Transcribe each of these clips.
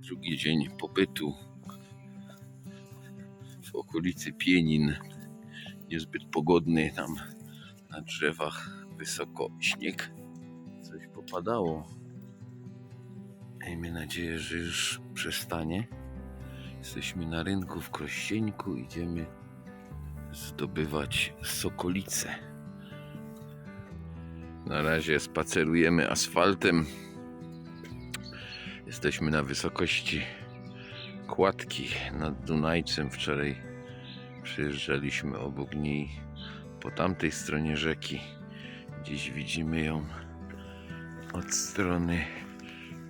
Drugi dzień pobytu w okolicy Pienin. Niezbyt pogodny tam na drzewach wysoko śnieg. Coś popadało. Miejmy nadzieję, że już przestanie. Jesteśmy na rynku w Krościeńku. Idziemy zdobywać sokolice. Na razie spacerujemy asfaltem. Jesteśmy na wysokości kładki nad Dunajcem. Wczoraj przyjeżdżaliśmy obok niej po tamtej stronie rzeki. Dziś widzimy ją od strony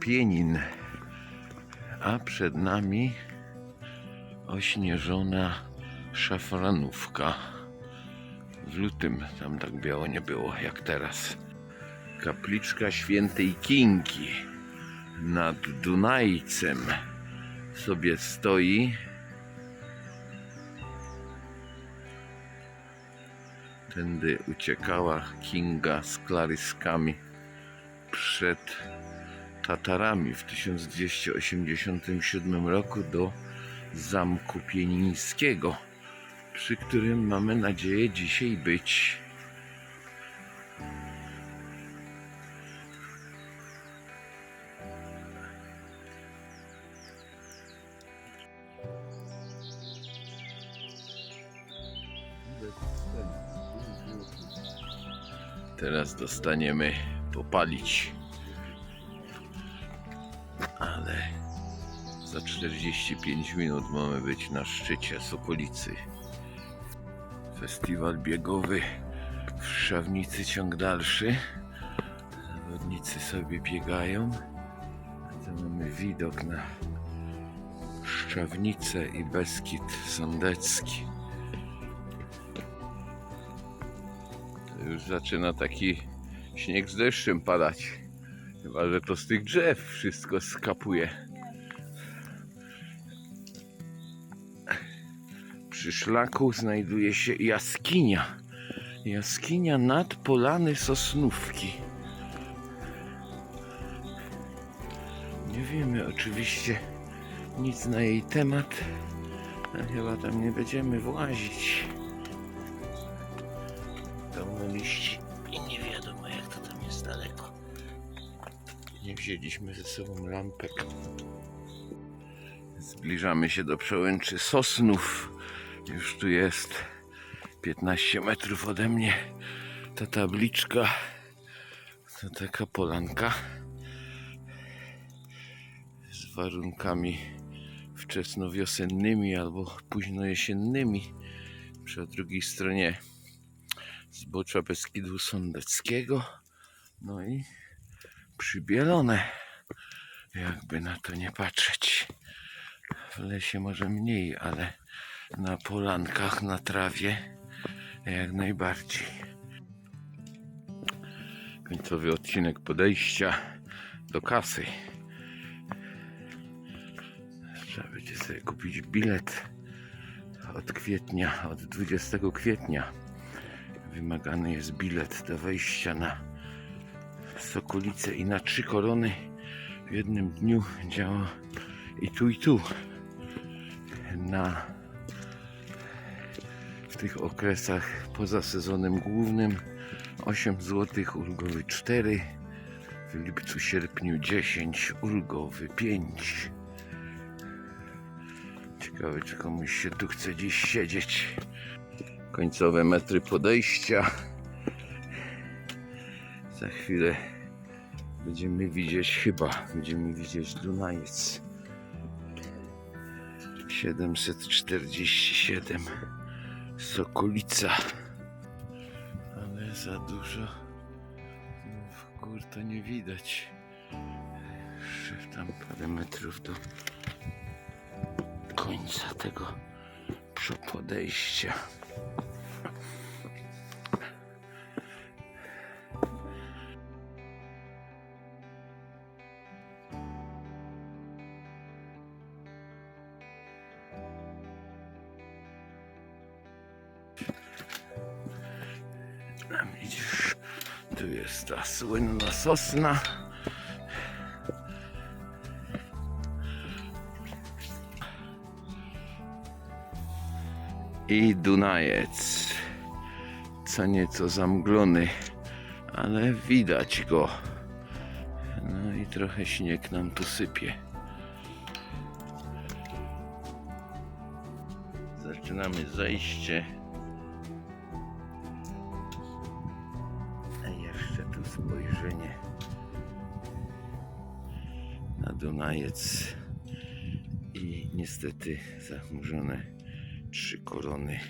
Pienin, a przed nami ośnieżona szafranówka. W lutym tam tak biało nie było jak teraz. Kapliczka świętej Kingi nad Dunajcem sobie stoi. Tędy uciekała Kinga z klaryskami przed Tatarami w 1287 roku do Zamku Pienińskiego, przy którym mamy nadzieję dzisiaj być. Teraz dostaniemy popalić. Ale za 45 minut mamy być na szczycie Sokolicy. Festiwal biegowy w Szawnicy ciąg dalszy. Zawodnicy sobie biegają. Tu mamy widok na Szczawnicę i Beskid Sądecki. Już zaczyna taki śnieg z deszczem padać. Chyba, że to z tych drzew wszystko skapuje. Przy szlaku znajduje się jaskinia. Jaskinia nad polany Sosnówki. Nie wiemy oczywiście nic na jej temat. Chyba tam nie będziemy włazić. Pełno liści i nie wiadomo jak to tam jest daleko. Nie wzięliśmy ze sobą lampek. Zbliżamy się do przełęczy Sosnów. Już tu jest 15 metrów ode mnie. Ta tabliczka to taka polanka z warunkami wczesnowiosennymi albo późnojesiennymi. Przy drugiej stronie zbocza Beskidu Sądeckiego. No i przybielone, jakby na to nie patrzeć. W lesie może mniej, ale na polankach, na trawie jak najbardziej. Końcowy odcinek podejścia do kasy. Trzeba będzie sobie kupić bilet od kwietnia, od 20 kwietnia. Wymagany jest bilet do wejścia na Sokolicę i na trzy korony w jednym dniu działa i tu i tu. Na w tych okresach poza sezonem głównym 8 zł, ulgowy 4, w lipcu, sierpniu 10, ulgowy 5. Ciekawe, czy komuś się tu chce dziś siedzieć. Końcowe metry podejścia. Za chwilę będziemy widzieć, chyba będziemy widzieć Dunajec. 747 Sokolica. Ale za dużo no, w gór to nie widać. Jeszcze tam parę metrów do końca tego podejścia. słynna sosna. I Dunajec, co nieco zamglony, ale widać go. No i trochę śnieg nam tu sypie. Zaczynamy zejście. Dunajec i niestety zachmurzone trzy korony.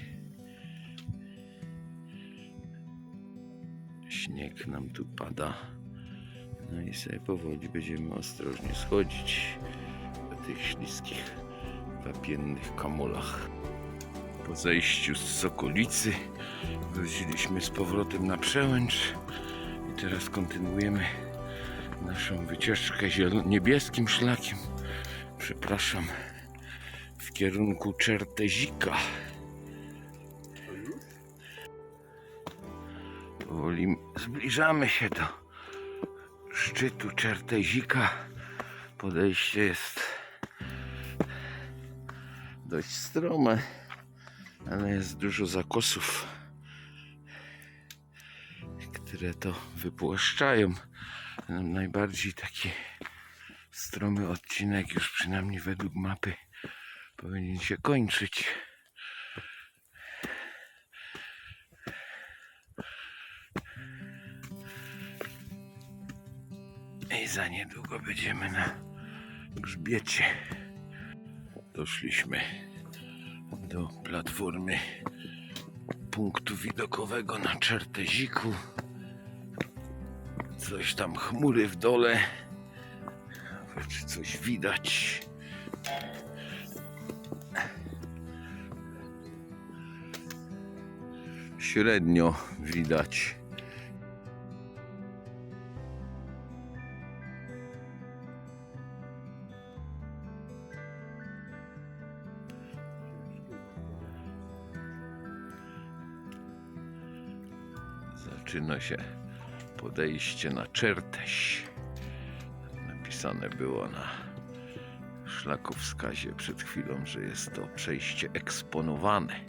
Śnieg nam tu pada. No i sobie powoli będziemy ostrożnie schodzić po tych śliskich, wapiennych kamulach. Po zejściu z Sokolicy wróciliśmy z powrotem na przełęcz i teraz kontynuujemy naszą wycieczkę niebieskim szlakiem. Przepraszam, w kierunku Czertezika. Powoli zbliżamy się do szczytu Czertezika. Podejście jest dość strome, ale jest dużo zakosów, które to wypłaszczają. No, Najbardziej taki stromy odcinek, już przynajmniej według mapy, powinien się kończyć. I za niedługo będziemy na grzbiecie. Doszliśmy do platformy punktu widokowego na Czerteziku. Coś tam chmury w dole. Czy coś widać? Średnio widać. Zaczyna się podejście na Czerteś. Napisane było na szlakowskazie przed chwilą, że jest to przejście eksponowane.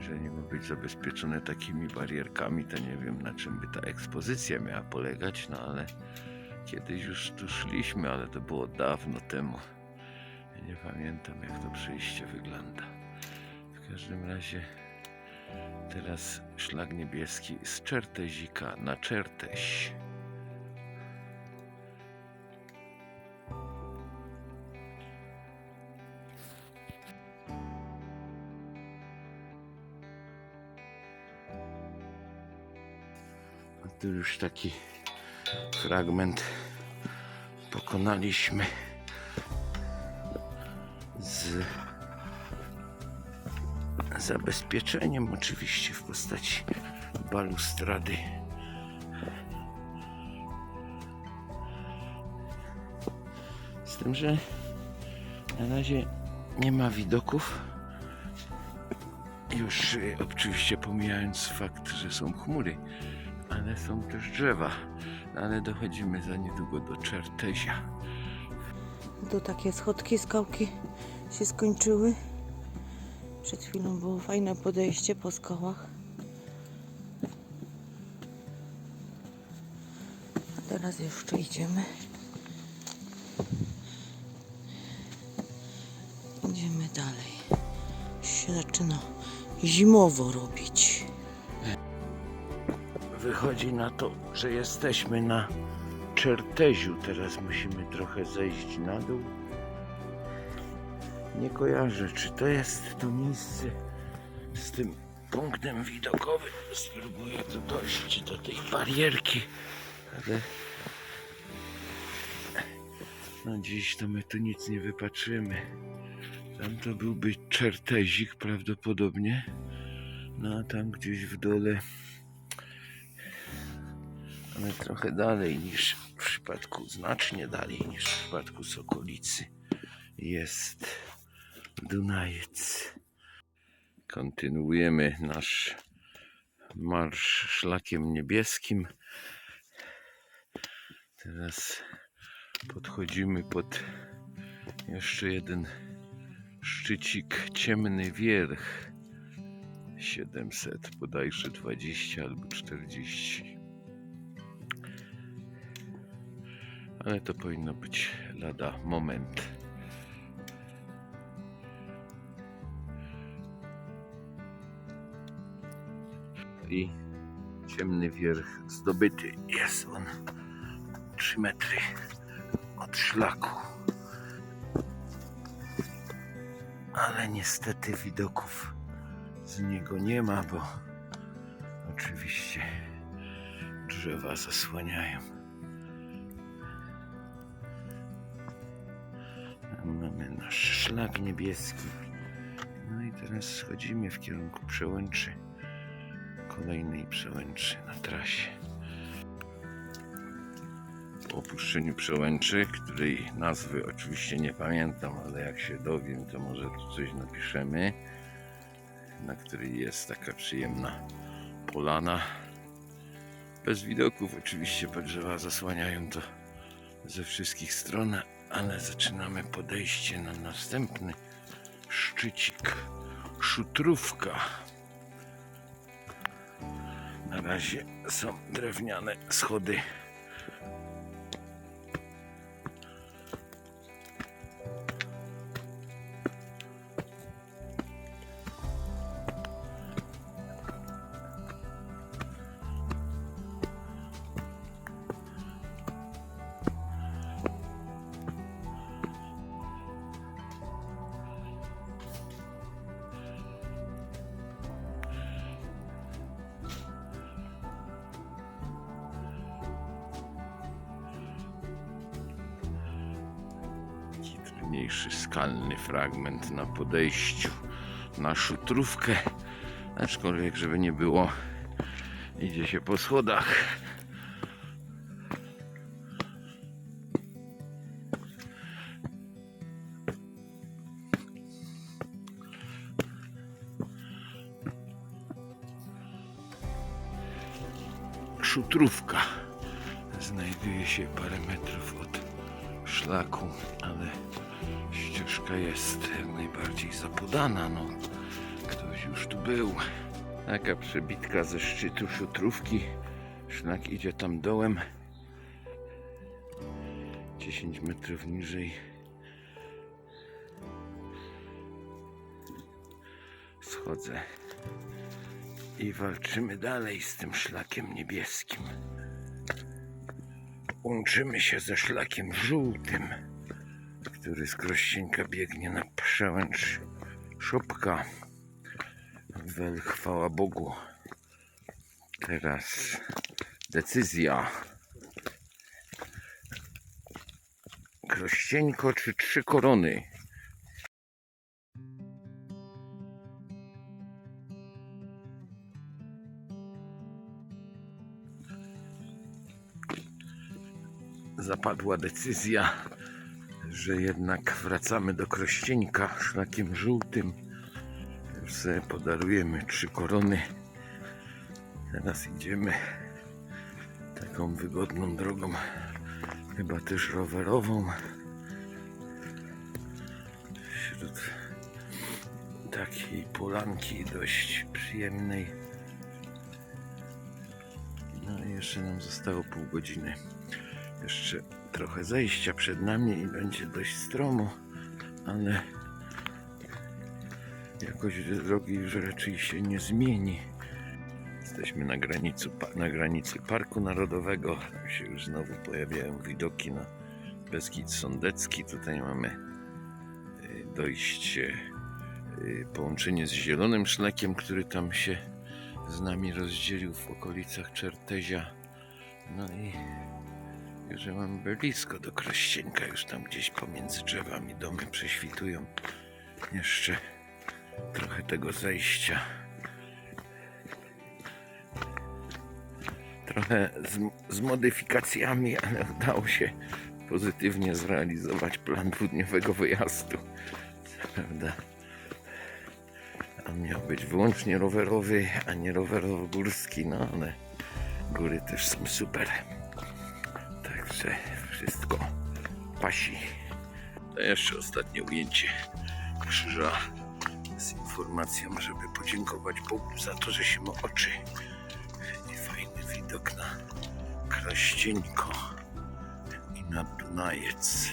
Że nie ma być zabezpieczone takimi barierkami, to nie wiem na czym by ta ekspozycja miała polegać, no ale kiedyś już tu szliśmy, ale to było dawno temu. Nie pamiętam jak to przejście wygląda. W każdym razie Teraz szlak niebieski z Czertezika na Czerteś. A tu już taki fragment pokonaliśmy zabezpieczeniem oczywiście w postaci balustrady. Z tym, że na razie nie ma widoków. Już y, oczywiście pomijając fakt, że są chmury, ale są też drzewa. Ale dochodzimy za niedługo do Czertezia. Tu takie schodki, skałki się skończyły. Przed chwilą było fajne podejście po skałach. A teraz jeszcze idziemy. Idziemy dalej. Się zaczyna zimowo robić. Wychodzi na to, że jesteśmy na Czerteziu. Teraz musimy trochę zejść na dół. Nie kojarzę, czy to jest to miejsce z tym punktem widokowym. Spróbuję tu dojść do tej barierki, ale no dziś to my tu nic nie wypatrzymy. Tam to byłby Czertezik prawdopodobnie. No a tam gdzieś w dole ale trochę dalej niż w przypadku, znacznie dalej niż w przypadku Sokolicy jest Dunajec. Kontynuujemy nasz marsz szlakiem niebieskim. Teraz podchodzimy pod jeszcze jeden szczycik, ciemny wierch 700, bodajże 20 albo 40. Ale to powinno być lada moment. Ciemny wierch zdobyty. Jest on 3 metry od szlaku. Ale niestety widoków z niego nie ma, bo oczywiście drzewa zasłaniają. Mamy nasz szlak niebieski. No i teraz schodzimy w kierunku przełęczy. Kolejnej przełęczy na trasie. Po opuszczeniu przełęczy, której nazwy oczywiście nie pamiętam, ale jak się dowiem, to może tu coś napiszemy, na której jest taka przyjemna polana. Bez widoków oczywiście, bo drzewa zasłaniają to ze wszystkich stron, ale zaczynamy podejście na następny szczycik. Szutrówka. Na razie są drewniane schody. Trudniejszy skalny fragment na podejściu na szutrówkę. Aczkolwiek, żeby nie było, idzie się po schodach. Szutrówka znajduje się parę metrów od szlaku, ale ścieżka jest najbardziej zapodana. No, ktoś już tu był. Taka przebitka ze szczytu szutrówki. Szlak idzie tam dołem. 10 metrów niżej. Schodzę i walczymy dalej z tym szlakiem niebieskim łączymy się ze szlakiem żółtym, który z Krościenka biegnie na przełęcz Szopka. Wel, chwała Bogu. Teraz decyzja. Krościeńko czy trzy korony? zapadła decyzja, że jednak wracamy do Krościeńka szlakiem żółtym. Już sobie podarujemy trzy korony. Teraz idziemy taką wygodną drogą, chyba też rowerową. Wśród takiej polanki dość przyjemnej. No i jeszcze nam zostało pół godziny. Jeszcze trochę zejścia przed nami i będzie dość stromo, ale jakoś drogi już raczej się nie zmieni. Jesteśmy na granicy, na granicy Parku Narodowego. Tam się już znowu pojawiają widoki na Beskid Sądecki. Tutaj mamy y, dojście, y, połączenie z Zielonym Szlakiem, który tam się z nami rozdzielił w okolicach Czertezia. No i mam blisko do Krościenka, już tam gdzieś pomiędzy drzewami domy prześwitują. Jeszcze trochę tego zejścia. Trochę z, z modyfikacjami, ale udało się pozytywnie zrealizować plan dwudniowego wyjazdu. Co prawda, on miał być wyłącznie rowerowy, a nie rowerowo-górski, no ale góry też są super. Także wszystko pasi. To jeszcze ostatnie ujęcie krzyża z informacją, żeby podziękować Bogu za to, że się ma oczy. I fajny widok na Kraścieńko i na Dunajec.